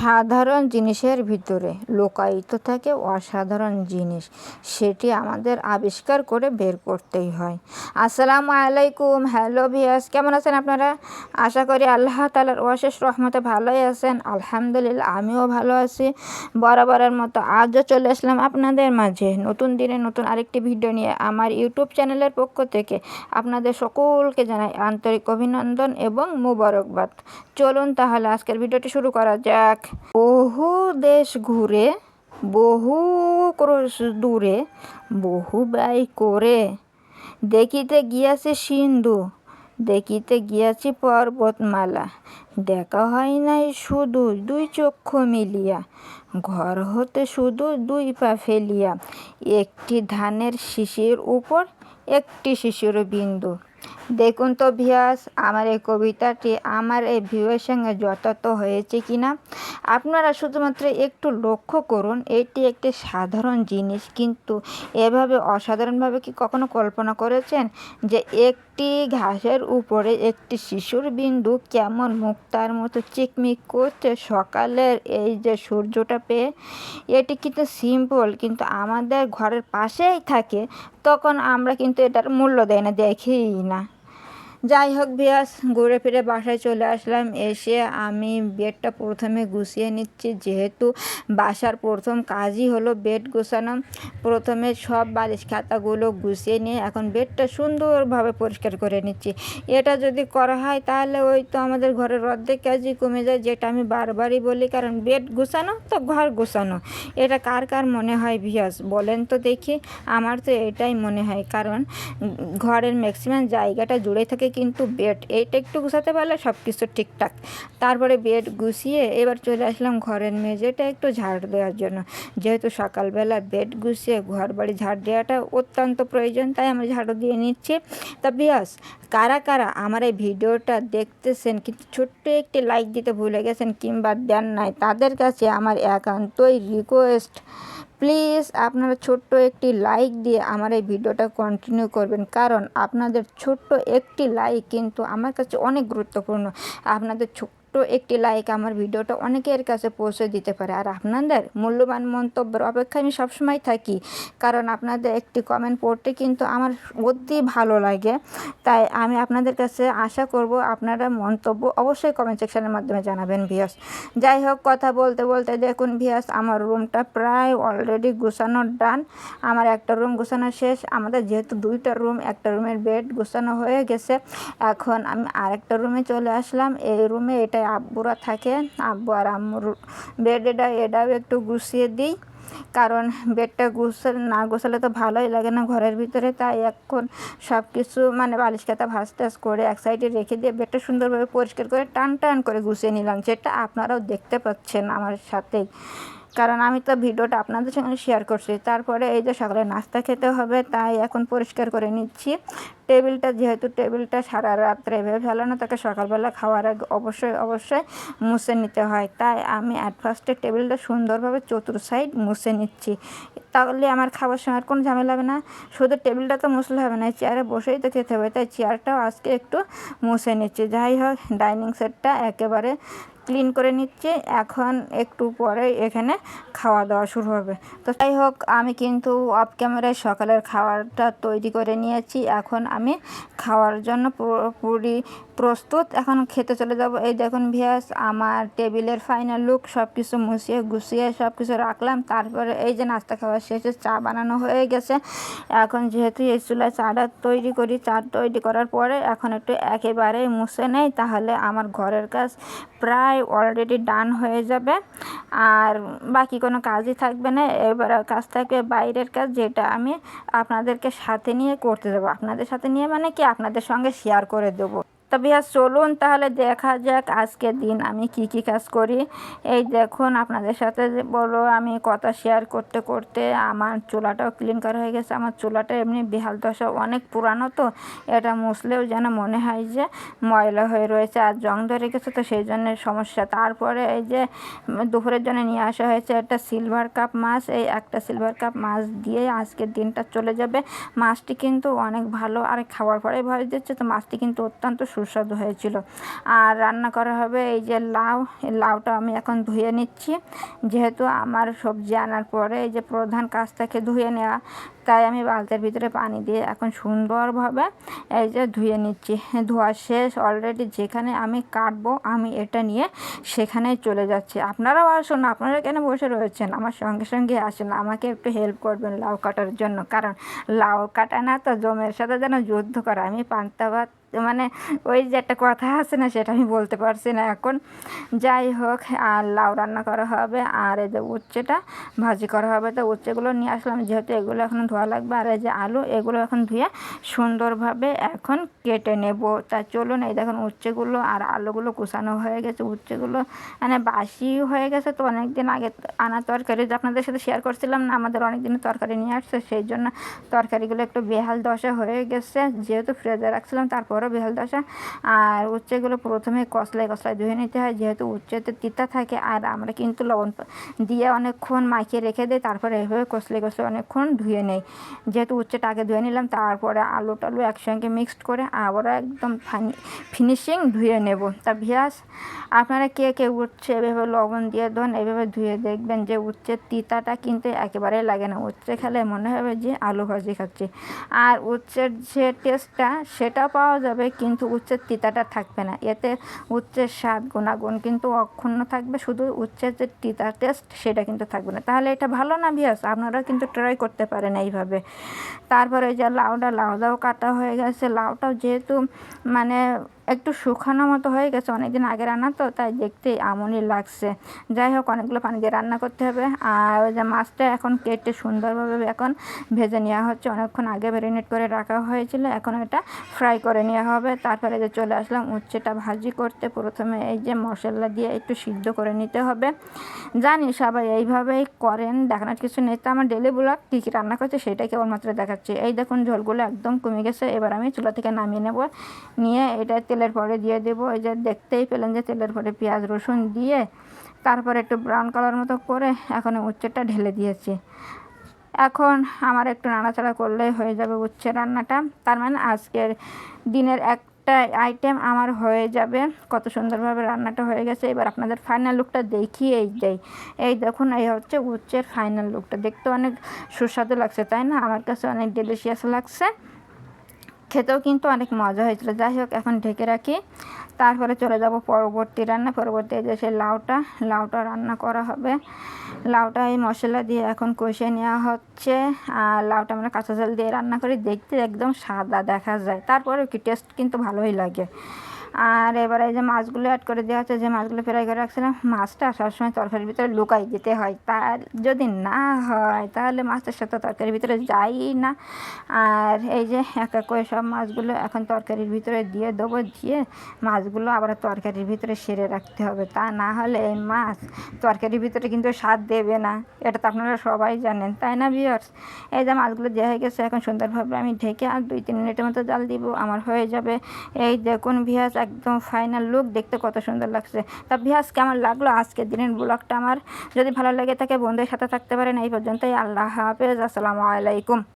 সাধারণ জিনিসের ভিতরে লুকায়িত থাকে অসাধারণ জিনিস, সেটি আমাদের আবিষ্কার করে বের করতেই হয়। আসসালামু আলাইকুম, হ্যালো ভিয়াস কেমন আছেন আপনারা? আশা করি আল্লাহ তালার অশেষ রহমতে ভালোই আছেন। আলহামদুলিল্লাহ, আমিও ভালো আছি। বরাবরের মতো আজও চলে আসলাম আপনাদের মাঝে নতুন দিনে নতুন আরেকটি ভিডিও নিয়ে আমার ইউটিউব চ্যানেলের পক্ষ থেকে আপনাদের সকলকে জানাই আন্তরিক অভিনন্দন এবং মুবারকবাদ। চলুন তাহলে আজকের ভিডিওটি শুরু করা যাক। বহু দেশ ঘুরে, বহু ক্রোশ দূরে, বহু ব্যয় করে। দেখিতে গিয়াছে সিন্ধু, দেখিতে গিয়াছি পর্বতমালা। দেখা হয় নাই শুধু দুই চক্ষু মিলিয়া। ঘর হতে শুধু দুই পা ফেলিয়া। একটি ধানের শিশির উপর, একটি শিশির বিন্দু। দেখুন তো ভিয়াস আমার এই কবিতাটি আমার এই ভিউয়ের সঙ্গে যথার্থ হয়েছে কি না আপনারা শুধুমাত্র একটু লক্ষ্য করুন, এটি একটি সাধারণ জিনিস, কিন্তু এভাবে অসাধারণভাবে কি কখনো কল্পনা করেছেন যে একটি ঘাসের উপরে একটি শিশুর বিন্দু কেমন মুক্তার মতো চিকমিক করছে সকালের এই যে সূর্যটা পেয়ে? এটি কিন্তু সিম্পল কিন্তু আমাদের ঘরের পাশেই থাকে। তখন আমরা কিন্তু এটার মূল্য দেয় না দেখি না। যাই হোক বিয়াস ঘুরে ফিরে বাসায় চলে আসলাম। এসে আমি বেডটা প্রথমে গুছিয়ে নিচ্ছি। যেহেতু বাসার প্রথম কাজই হলো বেড গুছানো, প্রথমে সব বালিশ খাতাগুলো গুছিয়ে নিয়ে এখন বেডটা সুন্দরভাবে পরিষ্কার করে নিচ্ছি। এটা যদি করা হয় তাহলে ওই তো আমাদের ঘরের অর্ধেক কাজই কমে যায়, যেটা আমি বারবারই বলি, কারণ বেড গুছানো তো ঘর গুছানো। এটা কার কার মনে হয় ভিয়াস বলেন তো দেখি। আমার তো এটাই মনে হয়, কারণ ঘরের ম্যাক্সিমাম জায়গাটা জুড়ে থাকে কিন্তু বেড, এইটা একটু গুছাতে পারলে সব কিছু ঠিকঠাক। তারপরে বেড গুছিয়ে এবার চলে আসলাম ঘরের মেঝেটা একটু ঝাড় দেওয়ার জন্য। যেহেতু সকালবেলা বেড গুছিয়ে ঘর বাড়ি ঝাড় দেওয়াটা অত্যন্ত প্রয়োজন, তাই আমি ঝাড়ু দিয়ে নিচ্ছি। তা বিয়াস, কারা কারা আমার এই ভিডিওটা দেখতেছেন, কিন্তু ছোট্ট একটি লাইক দিতে ভুলে গেছেন কিংবা দেন নাই, তাদের কাছে আমার একান্তই রিকোয়েস্ট প্লিজ আপনারা ছোট্ট একটি লাইক দিয়ে আমার এই ভিডিওটা কন্টিনিউ করবেন। কারণ আপনাদের ছোট্ট একটি লাইক কিন্তু আমার কাছে অনেক গুরুত্বপূর্ণ। আপনাদের ছোট্ট একটি লাইক আমার ভিডিওটা অনেকের কাছে পৌঁছে দিতে পারে। আর আপনাদের মূল্যবান মন্তব্যের অপেক্ষায় আমি সবসময় থাকি, কারণ আপনাদের একটি কমেন্ট পড়তে কিন্তু আমার অতি ভালো লাগে। তাই আমি আপনাদের কাছে আশা করব আপনারা মন্তব্য অবশ্যই কমেন্ট সেকশনের মাধ্যমে জানাবেন ভিয়াস যাই হোক, কথা বলতে বলতে দেখুন ভিয়াস আমার রুমটা প্রায় অলরেডি গুছানোর ডান আমার একটা রুম গুছানো শেষ। আমাদের যেহেতু দুইটা রুম একটা রুমের বেড গুছানো হয়ে গেছে। এখন আমি আরেকটা রুমে চলে আসলাম। এই রুমে এটা বাসায় আব্বুরা থাকে, আব্বু আর আম্মুর বেড এটা এটাও একটু গুছিয়ে দিই। কারণ বেডটা গুছালে, না গোছালে তো ভালোই লাগে না ঘরের ভিতরে। তাই এখন সব কিছু মানে বালিশ খাতা, ভাস টাস করে এক সাইডে রেখে দিয়ে বেডটা সুন্দরভাবে পরিষ্কার করে টান টান করে গুছিয়ে নিলাম। যেটা আপনারাও দেখতে পাচ্ছেন আমার সাথেই। কারণ আমি তো ভিডিওটা আপনাদের সঙ্গে শেয়ার করছি। তারপরে এই যে সকালে নাস্তা খেতে হবে, তাই এখন পরিষ্কার করে নিচ্ছি। টেবিলটা, যেহেতু টেবিলটা সারা রাত্রে ভেবে ফেলানো তাকে সকালবেলা খাওয়ার আগে অবশ্যই অবশ্যই মুছে নিতে হয়। তাই আমি অ্যাট ফার্স্টে টেবিলটা সুন্দরভাবে চতুর সাইড মুছে নিচ্ছি। তাহলে আমার খাবার সময় কোনো ঝামেলা হবে না। শুধু টেবিলটা তো মুছলে হবে না, চেয়ারে বসেই তো খেতে হবে। তাই চেয়ারটাও আজকে একটু মুছে নিচ্ছি। যাই হোক ডাইনিং সেটটা একেবারে ক্লিন করে নিচ্ছি। এখন একটু পরে এখানে খাওয়া দাওয়া শুরু হবে। তো যাই হোক, আমি কিন্তু অফ ক্যামেরায় সকালের খাবারটা তৈরি করে নিয়েছি। এখন আমি খাওয়ার জন্য পুরোপুরি প্রস্তুত, এখন খেতে চলে যাব। এই দেখুন ভিয়াস আমার টেবিলের ফাইনাল লুক সব কিছু মুছিয়ে গুছিয়ে সব কিছু রাখলাম। তারপরে এই যে নাস্তা খাওয়া শেষে চা বানানো হয়ে গেছে। এখন যেহেতু এই চুলায় চাটা তৈরি করি, চা তৈরি করার পরে এখন একটু একেবারেই মুছে নেই, তাহলে আমার ঘরের কাজ প্রায় অলরেডি ডান হয়ে যাবে। আর বাকি কোনো কাজই থাকবে না, এবার কাজ থাকবে বাইরের কাজ, যেটা আমি আপনাদেরকে সাথে নিয়ে করতে দেবো আপনাদের সাথে নিয়ে মানে কি? আপনাদের সঙ্গে শেয়ার করে দেবো। তো ভাইয়া চলুন তাহলে দেখা যাক আজকের দিন আমি কি কি কাজ করি। এই দেখুন আপনাদের সাথে বলো, আমি কথা শেয়ার করতে করতে আমার চুলাটাও ক্লিন করা হয়ে গেছে। আমার চুলাটা এমনি বেহাল দশা, অনেক পুরানো তো। এটা মুছলেও যেন মনে হয় যে ময়লা হয়ে রয়েছে আর জং ধরে গেছে তো সেই জন্য সমস্যা। তারপরে এই যে দুপুরের জন্য নিয়ে আসা হয়েছে একটা সিলভার কাপ মাছ। এই একটা সিলভার কাপ মাছ দিয়ে আজকের দিনটা চলে যাবে। মাছটি কিন্তু অনেক ভালো। আর খাওয়ার পরে ভয় দিচ্ছে তো মাছটি কিন্তু অত্যন্ত সুস্বাদু হয়েছিল। আর রান্না করা হবে এই যে লাউ। এই লাউটা আমি এখন ধুয়ে নিচ্ছি। যেহেতু আমার সবজি আনার পরে এই যে প্রধান কাজ থেকে ধুয়ে নেওয়া তাই আমি বালতির ভিতরে পানি দিয়ে এখন সুন্দরভাবে এই যে ধুয়ে নিচ্ছি। ধোয়া শেষ অলরেডি যেখানে আমি কাটবো, আমি এটা নিয়ে সেখানেই চলে যাচ্ছি। আপনারাও আসুন, আপনারা কেন বসে রয়েছেন? আমার সঙ্গে সঙ্গে আসুন, আমাকে একটু হেল্প করবেন লাউ কাটার জন্য। কারণ লাউ কাটা না তো জমের সাথে যেন যুদ্ধ করা। আমি পান্তা ভাত মানে ওই যে একটা কথা আছে না, সেটা আমি বলতে পারছি না এখন। যাই হোক, আর লাউ রান্না করা হবে, আর এই যে উচ্ছেটা ভাজি করা হবে। তো উচ্ছেগুলো নিয়ে আসলাম, যেহেতু এগুলো এখন ধোয়া লাগবে। আর এই যে আলু, এগুলো এখন ধুয়ে সুন্দরভাবে এখন কেটে নেব। তা চলুন, এই দেখুন উচ্ছেগুলো আর আলুগুলো কুচানো হয়ে গেছে। উচ্ছেগুলো মানে বাসি হয়ে গেছে তো অনেক দিন আগে আনা তরকারি আপনাদের সাথে শেয়ার করছিলাম না, আমাদের অনেক দিন তরকারি নিয়ে আসছে, সেই জন্য তরকারিগুলো একটু বেহাল দশা হয়ে গেছে। যেহেতু ফ্রিজে রাখছিলাম, তারপরও বেহাল দশা। আর উচ্ছেগুলো প্রথমে কষলায় কষলায় ধুয়ে নিতে হয়। যেহেতু উচ্ছেতে তিতা থাকে, আর আমরা কিন্তু লবণ দিয়ে অনেকক্ষণ মাখিয়ে রেখে দিই, তারপরে এভাবে কষলে কষলে অনেকক্ষণ ধুয়ে নেই। যেহেতু উচ্ছেটা আগে ধুয়ে নিলাম, তারপরে আলু টালু একসঙ্গে মিক্সড করে আবারও একদম ফিনিশিং ধুয়ে নেব। তা ভিয়াস, আপনারা কে কে উচ্ছে এভাবে লবণ দিয়ে ধন, এভাবে ধুয়ে দেখবেন যে উচ্ছের তিতাটা কিন্তু একেবারেই লাগে না। উচ্ছে খেলে মনে হবে যে আলু ভাজি খাচ্ছে। আর উচ্ছের যে টেস্টটা সেটা পাওয়া যাবে, কিন্তু উচ্ছের তিতাটা থাকবে না। এতে উচ্ছের স্বাদ গুণাগুণ কিন্তু অক্ষুণ্ণ থাকবে, শুধু উচ্ছের যে তিতা টেস্ট সেটা কিন্তু থাকবে না। তাহলে এটা ভালো না ভিয়াস? আপনারা কিন্তু ট্রাই করতে পারেন এইভাবে। তারপরে যে লাউটা লাউ দাও কাটা হয়ে গেছে। লাউটাও যেহেতু মানে একটু শুকানো মতো হয়ে গেছে, অনেকদিন আগে রান্না তো, তাই দেখতে এমনই লাগছে। যাই হোক, অনেকগুলো পানি দিয়ে রান্না করতে হবে। আর ওই যে মাছটা এখন কেটে সুন্দরভাবে এখন ভেজে নেওয়া হচ্ছে। অনেকক্ষণ আগে ম্যারিনেট করে রাখা হয়েছিল, এখন এটা ফ্রাই করে নেওয়া হবে। তারপরে যে চলে আসলাম, উচ্ছেটা ভাজি করতে। প্রথমে এই যে মশলা দিয়ে একটু সিদ্ধ করে নিতে হবে। জানি সবাই এইভাবেই করেন, দেখানোর কিছু নেই। তো আমার ডেলি ব্লগ কী কী রান্না করছে সেটাই কেবলমাত্র দেখাচ্ছি। এই দেখুন, ঝোলগুলো একদম কমে গেছে। এবার আমি চুলা থেকে নামিয়ে নেব। নিয়ে এটা তেলের পরে দিয়ে দেবো। এই যে দেখতেই পেলেন যে তেলের পরে পেঁয়াজ, রসুন দিয়ে তারপরে একটু ব্রাউন কালার মতো করে এখন উচ্ছেটা ঢেলে দিয়েছি। এখন আমার একটু নাড়াচাড়া করলেই হয়ে যাবে উচ্ছে রান্নাটা। তার মানে আজকের দিনের একটা আইটেম আমার হয়ে যাবে। কত সুন্দরভাবে রান্নাটা হয়ে গেছে। এবার আপনাদের ফাইনাল লুকটা দেখিয়েই যাই এই দেখুন, এই হচ্ছে উচ্ছের ফাইনাল লুকটা দেখতে অনেক সুস্বাদু লাগছে, তাই না? আমার কাছে অনেক ডেলিশিয়াস লাগছে। খেতেও কিন্তু অনেক মজা হয়েছিল। যাই হোক, এখন ঢেকে রাখি। তারপরে চলে যাব পরবর্তী রান্না। পরবর্তী যে সেই লাউটা লাউটা রান্না করা হবে। লাউটা এই মশলা দিয়ে এখন কষে নেওয়া হচ্ছে। আর লাউটা আমরা কাঁচা জল দিয়ে রান্না করি। দেখতে একদম সাদা দেখা যায়। তারপরে কি টেস্ট কিন্তু ভালোই লাগে। আর এবারে এই যে মাছগুলো অ্যাড করে দেওয়া হচ্ছে, যে মাছগুলো ফ্রাই করে রাখছিলাম, মাছটা সবসময় তরকারির ভিতরে লুকাই দিতে হয়। তার যদি না হয়, তাহলে মাছটার সাথে তরকারির ভিতরে যাই না। আর এই যে এক এক করে সব মাছগুলো এখন তরকারির ভিতরে দিয়ে দেবো, দিয়ে মাছগুলো আবার তরকারির ভিতরে সেরে রাখতে হবে। তা না হলে এই মাছ তরকারির ভিতরে কিন্তু স্বাদ দেবে না। এটা তো আপনারা সবাই জানেন, তাই না ভিওর্স এই যে মাছগুলো দেওয়া হয়ে গেছে, এখন সুন্দরভাবে আমি ঢেকে আর দুই, তিন মিনিটের মতো জাল দিব, আমার হয়ে যাবে। এই দেখুন ভিয়াস একদম ফাইনাল লুক দেখতে কত সুন্দর লাগছে। তা ভিয়াস, কেমন লাগল আজকের দিনের ব্লগটা আমার? যদি ভালো লাগে থাকে বন্ধুদের সাথে থাকতে পারেন, এই পর্যন্তই। আল্লাহ হাফেজ, আসসালামু আলাইকুম।